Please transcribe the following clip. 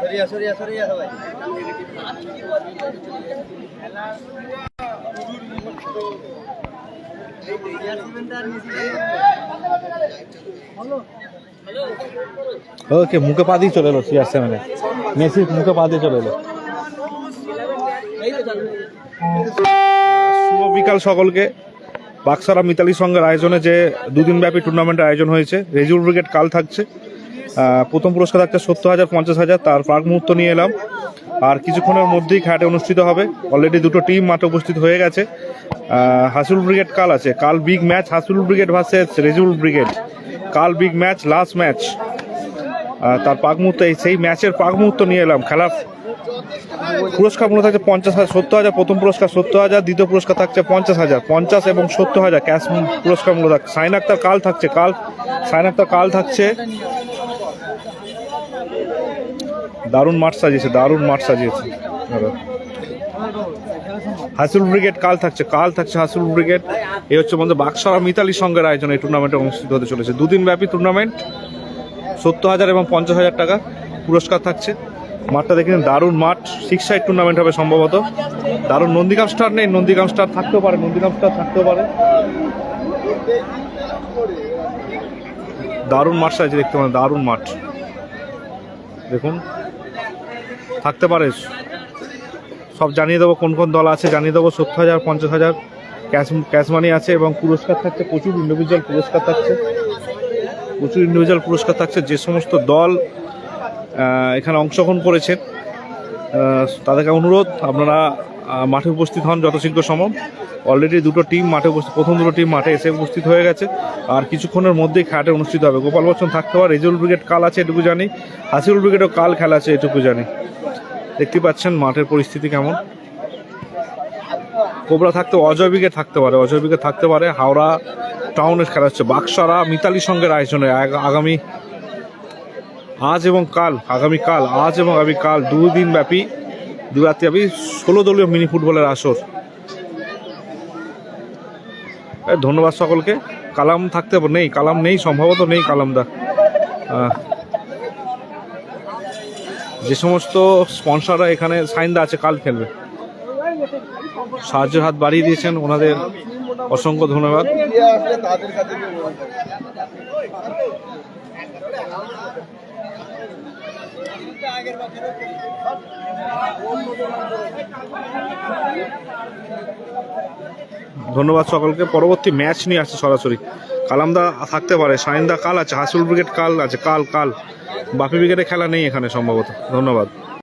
সরিয়া সরিয়া সরিয়া সবাই। ওকে মুখে পা দিয়ে চলে এলো সিআর সেভেনে মেসি মুখে পা দিয়ে চলে এলো। শুভ বিকাল সকলকে। বাক্সারা মিতালি সংঘের আয়োজনে যে দুদিন ব্যাপী টুর্নামেন্টের আয়োজন হয়েছে রেজুল ব্রিগেড কাল থাকছে। প্রথম পুরস্কার থাকছে সত্তর হাজার, পঞ্চাশ হাজার, তার প্রাক মুহূর্ত নিয়ে এলাম। আর কিছুক্ষণের মধ্যেই খেলাটি অনুষ্ঠিত হবে। অলরেডি দুটো টিম মাঠে উপস্থিত হয়ে গেছে। হাসুল ব্রিগেড কাল আছে। কাল big match Hasul brigade versus Rejul brigade কাল বিগ ম্যাচ লাস্ট ম্যাচ তার পাক মুহূর্তে, সেই ম্যাচের পাক মুহূর্ত নিয়ে এলাম। খেলার পুরস্কার মূল্য থাকছে পঞ্চাশ হাজার, সত্তর হাজার, প্রথম পুরস্কার সত্তর হাজার, দ্বিতীয় পুরস্কার থাকছে পঞ্চাশ হাজার, পঞ্চাশ এবং সত্তর হাজার ক্যাশ পুরস্কার মূল্য থাকছে সাইন আক্তার কাল থাকছে, কাল সাইন আক্তার কাল থাকছে। দারুণ মাঠ সাজিয়েছে, দারুণ মাঠ সাজিয়েছে। হাসুল ব্রিগেড কাল থাকছে কাল থাকছে হাসুল ব্রিগেড। এই হচ্ছে আমাদের বাক্সারা মিতালি সংঘের আয়োজন এই টুর্নামেন্টে অনুষ্ঠিত হতে চলেছে। দুদিন ব্যাপী টুর্নামেন্ট সত্তর হাজার এবং পঞ্চাশ হাজার টাকা পুরস্কার থাকছে। মাঠটা দেখে নিন, দারুণ মাঠ। সিক্স সাইড টুর্নামেন্ট হবে সম্ভবত। দারুণ নন্দীগ্রাম স্টার নেই নন্দীগ্রাম স্টার থাকতেও পারে নন্দীগ্রাম স্টার থাকতেও পারে। দারুণ মাঠ সাইজ দেখতে পারেন দারুণ মাঠ। দেখুন থাকতে পারে। সব জানিয়ে দেবো কোন কোন দল আছে জানিয়ে দেবো সত্তর হাজার পঞ্চাশ হাজার। ক্যাশ ক্যাশ মানি আছে এবং পুরস্কার থাকছে প্রচুর ইন্ডিভিজুয়াল পুরস্কার থাকছে। প্রচুর ইন্ডিভিজুয়াল পুরস্কার থাকছে যে সমস্ত দল এখানে অংশগ্রহণ করেছেন। তাদেরকে অনুরোধ, আপনারা মাঠে উপস্থিত হন যত শীঘ্র সম্ভব। অলরেডি দুটো টিম মাঠে উপস্থিত, প্রথম দুটো টিম মাঠে এসে উপস্থিত হয়ে গেছে। আর কিছুক্ষণের মধ্যেই খেলাটা অনুষ্ঠিত হবে। গোপাল বচ্চন থাকতে পারে, রেজুল ব্রিগেড কাল আছে, এটুকু জানি। হাসিউল ব্রিগেডও কাল খেলা আছে, এটুকু জানি। দেখতে পাচ্ছেন মাঠের পরিস্থিতি কেমন। কোবরা থাকতে, অজয় ব্রিগেড থাকতে পারে, অজয় ব্রিগেড থাকতে পারে। হাওড়া টাউনের খেলা হচ্ছে। বাক্সারা মিতালি সংঘের আয়োজনে আগামী আজ এবং কাল, আগামী কাল, আজ এবং আগামী কাল দুদিন ব্যাপী দু রাত্রি ব্যাপী ষোলো দলীয় মিনি ফুটবলের আসর। ধন্যবাদ সকলকে। কালাম থাকতে নেই, কালাম নেই, সম্ভবত নেই কালামদা। যে সমস্ত স্পন্সররা এখানে সাইনদা আছে, কাল খেলবে। সাহায্যের হাত বাড়িয়ে দিয়েছেন ওনাদের অসংখ্য ধন্যবাদ। ধন্যবাদ সকলকে। পরবর্তী ম্যাচ নিয়ে আসছে সরাসরি। কালামদা থাকতে পারে সাইন্দা কাল আছে হাসুল ব্রিগেড কাল আছে, কাল কাল। বাপি ব্রিগেডে খেলা নেই এখানে সম্ভবত। ধন্যবাদ।